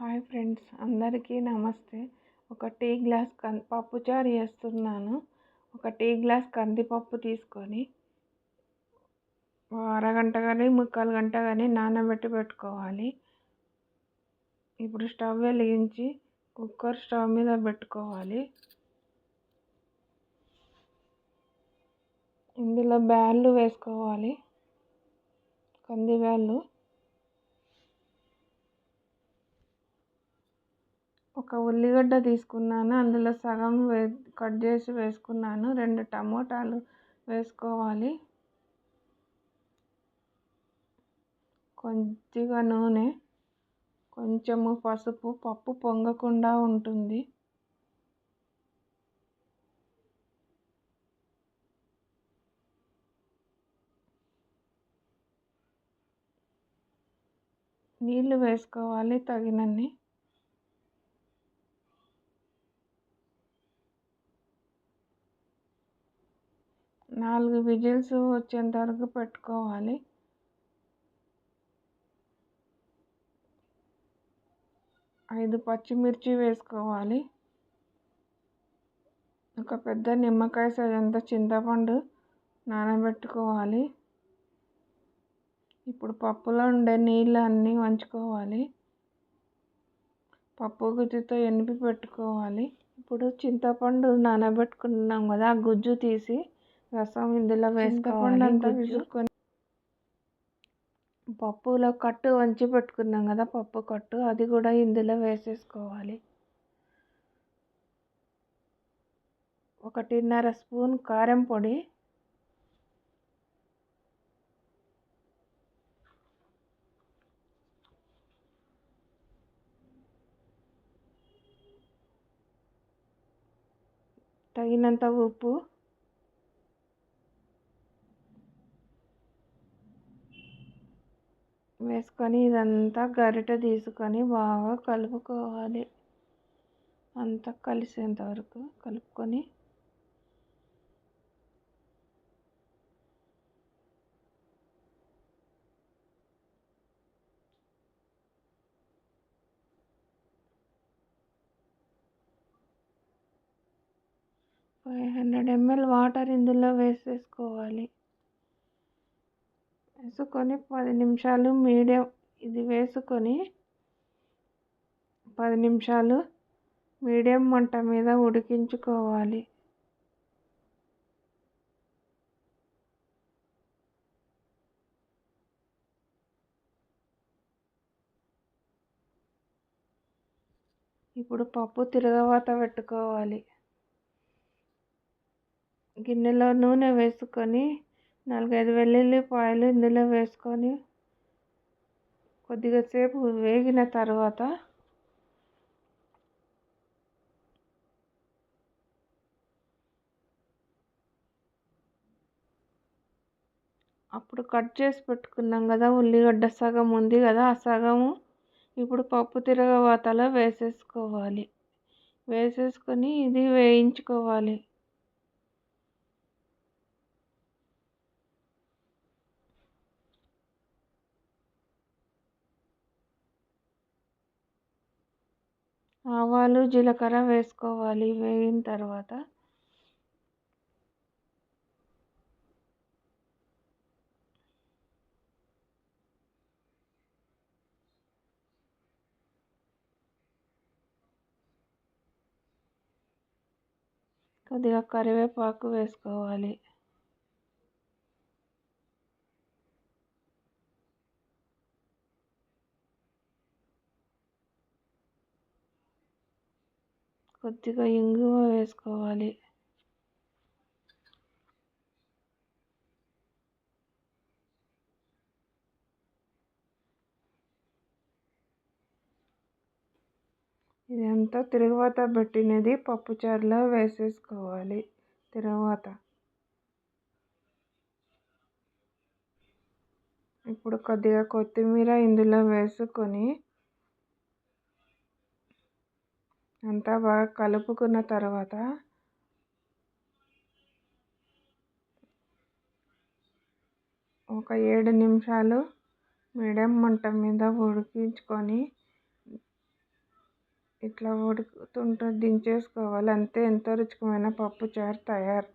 Hi friends అందరికీ నమస్తే. ఒక టీ గ్లాస్ కంది పప్పుచారు చేస్తున్నాను. ఒక టీ గ్లాస్ కందిపప్పు తీసుకొని అరగంట కానీ ముక్కాలు గంట కానీ నానబెట్టి పెట్టుకోవాలి. ఇప్పుడు స్టవ్ వెలిగించి కుక్కర్ స్టవ్ మీద పెట్టుకోవాలి. ఇందులో బ్యాళ్ళు వేసుకోవాలి. కంది బ్యాళ్ళు ఒక ఉల్లిగడ్డ తీసుకున్నాను. అందులో సగం వే కట్ చేసి వేసుకున్నాను. రెండు టమోటాలు వేసుకోవాలి. కొద్దిగా నూనె కొంచెము పసుపు పప్పు పొంగకుండా ఉంటుంది. నీళ్ళు వేసుకోవాలి తగినన్ని. నాలుగు విజిల్స్ వచ్చేంత వరకు పెట్టుకోవాలి. ఐదు పచ్చిమిర్చి వేసుకోవాలి. ఒక పెద్ద నిమ్మకాయ సైజంత చింతపండు నానబెట్టుకోవాలి. ఇప్పుడు పప్పులో ఉండే నీళ్ళు అన్నీ వంచుకోవాలి. పప్పు గుజ్జుతో ఎనిపి పెట్టుకోవాలి. ఇప్పుడు చింతపండు నానబెట్టుకున్నాం కదా ఆ గుజ్జు తీసి రసం ఇందులో వేసుకోవాలి గుజ్జుకొని పప్పులో కట్టు వంచి పెట్టుకున్నాం కదా పప్పు కట్టు అది కూడా ఇందులో వేసేసుకోవాలి. ఒకటిన్నర స్పూన్ కారం పొడి. తగినంత ఉప్పు. వేసుకొని ఇదంతా గరిటె తీసుకొని బాగా కలుపుకోవాలి. అంతా కలిసేంత వరకు కలుపుకొని ఫైవ్ హండ్రెడ్ ఎంఎల్ వాటర్ ఇందులో వేసేసుకోవాలి. వేసుకొని పది నిమిషాలు మీడియం ఇది వేసుకొని పది నిమిషాలు మీడియం మంట మీద ఉడికించుకోవాలి. ఇప్పుడు పప్పు తిరగవాత పెట్టుకోవాలి. గిన్నెలో నూనె వేసుకొని నాలుగైదు వెల్లుల్లిపాయలు ఇందులో వేసుకొని కొద్దిగా సేపు వేగిన తర్వాత అప్పుడు కట్ చేసి పెట్టుకున్నాం కదా ఉల్లిగడ్డ సగం ఉంది కదా ఆ సగము ఇప్పుడు పప్పు తిరగవాతలో వేసేసుకోవాలి. వేసేసుకొని ఇది వేయించుకోవాలి. ఆవాలు జీలకర్ర వేసుకోవాలి. వేగిన తర్వాత కొద్దిగా కరివేపాకు వేసుకోవాలి. కొద్దిగా ఇంగువ వేసుకోవాలి. ఇదంతా తిరుగువాత పెట్టినది పప్పుచారులో వేసేసుకోవాలి. తిరుగువాత. ఇప్పుడు కొద్దిగా కొత్తిమీర ఇందులో వేసుకొని అంతా బాగా కలుపుకున్న తర్వాత ఒక ఏడు నిమిషాలు మీడియం మంట మీద ఉడికించుకొని ఇట్లా ఉడుకుతుంటే దించేసుకోవాలి. అంతే ఎంతో రుచికరమైన పప్పుచారు తయారు.